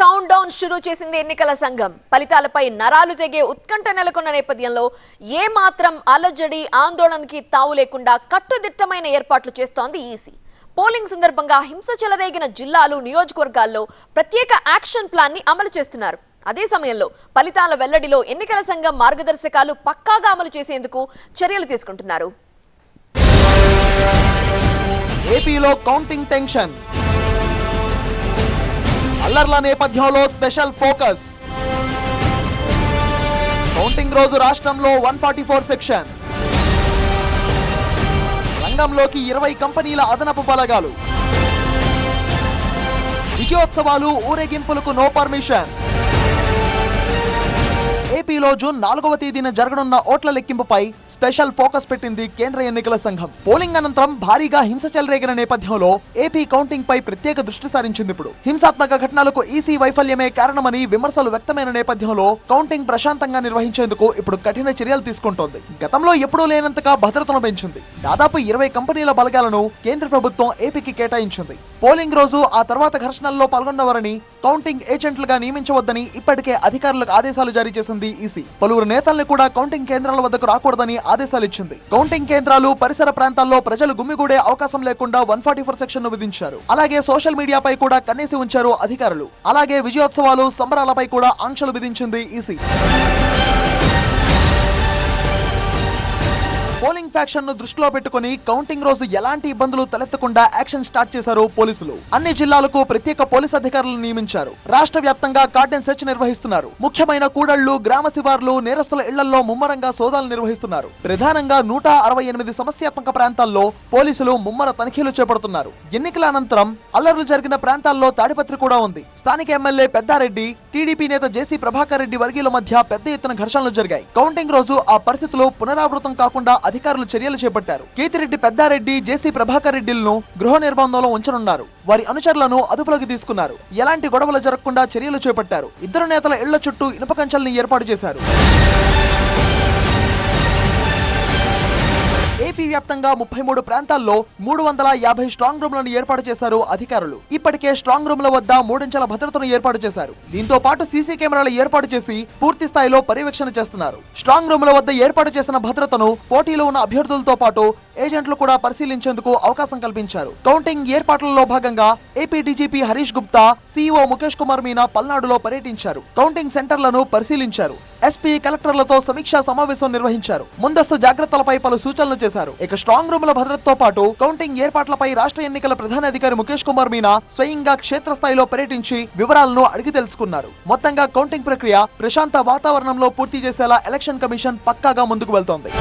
Count down షురూ చేసింది ఎన్నికల సంఘం. ఫలితాలపై నరాలు తెగే ఉత్కంఠ నెలకొన్న నేపథ్యంలో ఏ మాత్రం అలజడి ఆందోళనకి తావు లేకుండా కట్టుదిట్టమైన ఏర్పాట్లు చేస్తోంది ఈసీ. పోలింగ్ సందర్భంగా హింస చెలరేగిన జిల్లాలు నియోజకవర్గాల్లో ప్రత్యేక యాక్షన్ ప్లాన్ని అమలు చేస్తున్నారు. అదే సమయంలో ఫలితాల వెల్లడిలో ఎన్నికల సంఘం మార్గదర్శకాలు పక్కాగా అమలు చేసేందుకు చర్యలు తీసుకుంటున్నారు. ఏపీలో కౌంటింగ్ టెన్షన్. అల్లర్ల నేపథ్యంలో స్పెషల్ ఫోకస్. కౌంటింగ్ రోజు రాష్ట్రంలో వన్ ఫార్టీ ఫోర్ సెక్షన్. రంగంలోకి ఇరవై కంపెనీల అదనపు బలగాలు. విజయోత్సవాలు ఊరేగింపులకు నో పర్మిషన్. ఏపీలో జూన్ నాలుగవ తేదీన జరగనున్న ఓట్ల లెక్కింపుపై స్పెషల్ ఫోకస్ పెట్టింది కేంద్ర ఎన్నికల సంఘం. పోలింగ్ అనంతరం భారీగా హింస చెలరేగిన నేపథ్యంలో ఏపీ కౌంటింగ్ పై ప్రత్యేక దృష్టి సారించింది ఇప్పుడు. హింసాత్మక ఘటనలకు ఈసీ వైఫల్యమే కారణమని విమర్శలు వ్యక్తమైన నేపథ్యంలో కౌంటింగ్ ప్రశాంతంగా నిర్వహించేందుకు ఇప్పుడు కఠిన చర్యలు తీసుకుంటోంది. గతంలో ఎప్పుడూ లేనంతగా భద్రతను పెంచింది. దాదాపు ఇరవై కంపెనీల బలగాలను కేంద్ర ప్రభుత్వం ఏపీకి కేటాయించింది. పోలింగ్ రోజు ఆ తర్వాత ఘర్షణల్లో పాల్గొన్నవారని కౌంటింగ్ ఏజెంట్లుగా నియమించవద్దని ఇప్పటికే అధికారులకు ఆదేశాలు జారీ చేసింది ఈసీ. పలువురు నేతల్ని కూడా కౌంటింగ్ కేంద్రాల వద్దకు రాకూడదని ఆదేశాలు ఇచ్చింది. కౌంటింగ్ కేంద్రాలు పరిసర ప్రాంతాల్లో ప్రజలు గుమ్మిగూడే అవకాశం లేకుండా వన్ ఫార్టీ ఫోర్ సెక్షన్ను విధించారు. అలాగే సోషల్ మీడియాపై కూడా కన్నేసి ఉంచారు అధికారులు. అలాగే విజయోత్సవాలు సంబరాలపై కూడా ఆంక్షలు విధించింది ఈసీ. ఇన్ఫెక్షన్ ఫ్యాక్షన్ను దృష్టిలో పెట్టుకుని కౌంటింగ్ రోజు ఎలాంటి ఇబ్బందులు తలెత్తకుండా యాక్షన్ స్టార్ట్ చేశారు పోలీసులు. అన్ని జిల్లాలకు ప్రత్యేక పోలీస్ అధికారులను నియమించారు. రాష్ట్ర వ్యాప్తంగా కార్డెన్ సెర్చ్ నిర్వహిస్తున్నారు. ముఖ్యమైన కూడళ్ళు గ్రామ శివార్లు నేరస్తుల ఇళ్ళలో ముమ్మరంగా సోదాలు నిర్వహిస్తున్నారు. ప్రధానంగా నూట అరవై ఎనిమిది సమస్యాత్మక ప్రాంతాల్లో పోలీసులు ముమ్మర తనిఖీలు చేపడుతున్నారు. ఎన్నికల అనంతరం అల్లర్లు జరిగిన ప్రాంతాల్లో తాడిపత్రి కూడా ఉంది. స్థానిక ఎమ్మెల్యే పెద్దారెడ్డి టీడీపీ నేత జేసీ ప్రభాకర్ రెడ్డి వర్గీయుల మధ్య పెద్ద ఎత్తున ఘర్షణలు జరిగాయి. కౌంటింగ్ రోజు ఆ పరిస్థితులు పునరావృతం కాకుండా అధికారులు చర్యలు చేపట్టారు. కేతిరెడ్డి పెద్దారెడ్డి జేసీ ప్రభాకర్ రెడ్డిలను గృహ నిర్బంధంలో ఉంచనున్నారు. వారి అనుచరులను అదుపులోకి తీసుకున్నారు. ఎలాంటి గొడవలు జరగకుండా చర్యలు చేపట్టారు. ఇద్దరు నేతల ఇళ్ళ చుట్టూ ఇనుప కంచెల్ని ఏర్పాటు చేశారు. ఏపీ వ్యాప్తంగా ముప్పై మూడు ప్రాంతాల్లో మూడు వందల యాభై స్ట్రాంగ్ రూమ్లను ఏర్పాటు చేశారు అధికారులు. ఇప్పటికే స్ట్రాంగ్ రూమ్ల వద్ద మూడంచెల భద్రతను ఏర్పాటు చేశారు. దీంతో పాటు సీసీ కెమెరాలు ఏర్పాటు చేసి పూర్తి స్థాయిలో పర్యవేక్షణ చేస్తున్నారు. స్ట్రాంగ్ రూమ్ల వద్ద ఏర్పాటు చేసిన భద్రతను పోటీలో ఉన్న అభ్యర్థులతో పాటు ఏజెంట్లు కూడా పరిశీలించేందుకు అవకాశం కల్పించారు. కౌంటింగ్ ఏర్పాట్లలో భాగంగా AP DGP Harish Gupta CEO Mukesh Kumar Meena పల్నాడులో పర్యటించారు. కౌంటింగ్ సెంటర్లను పరిశీలించారు. ఎస్పీ కలెక్టర్లతో సమీక్షా సమావేశం నిర్వహించారు. ముందస్తు జాగ్రత్తలపై పలు సూచనలు చేశారు. ఇక స్ట్రాంగ్ రూముల భద్రతతో పాటు కౌంటింగ్ ఏర్పాట్లపై రాష్ట్ర ఎన్నికల ప్రధాన అధికారి ముఖేష్ కుమార్ మీనా స్వయంగా క్షేత్రస్థాయిలో పర్యటించి వివరాలను అడిగి తెలుసుకున్నారు. మొత్తంగా కౌంటింగ్ ప్రక్రియ ప్రశాంత వాతావరణంలో పూర్తి చేసేలా ఎలక్షన్ కమిషన్ పక్కాగా ముందుకు వెళ్తోంది.